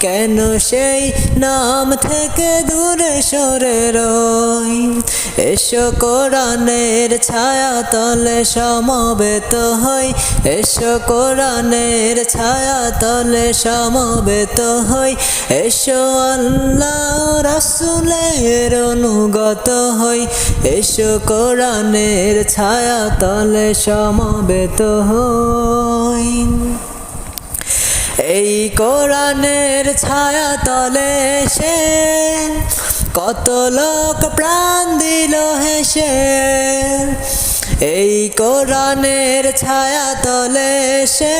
কেন সেই নাম থেকে দূরে সরে রই? এসো কোরআনের ছায়া তলে সমবেত হই। এসো কোরআনের ছায়া তলে সমবেত হই। এসো আল্লাহ রাসুলের অনুগত হই। এসো কোরআনের ছায়া তলে সমবেত হই। এই কোরআনের ছায়া তলে সে কত লোক প্রাণ দিল হেসে। এই কোরআনের ছায়া তলে সে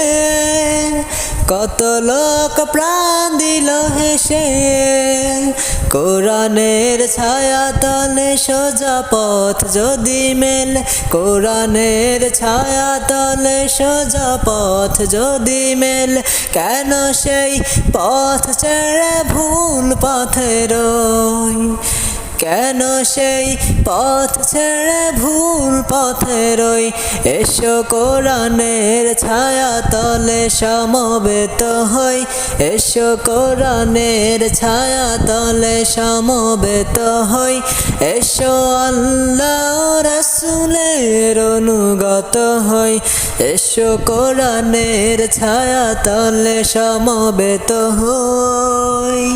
কত লোক প্রাণ দিল হেসে। কোরআনের ছায়া তলে সোজা পথ যদি মেল, কোরআনের ছায়া তলে সোজা পথ যদি মেল, কেন সেই পথ ছেড়ে ভুল পথের রই? কেন সেই পথ ছেড়ে ভুল পথে রই? এসো কোরআনের ছায়া তলে সমবেত হই। এসো কোরআনের ছায়া তলে সমবেত হই। এসো আল্লাহ রসুলের অনুগত হই। এসো কোরআনের ছায়া তলে সমবেত হই।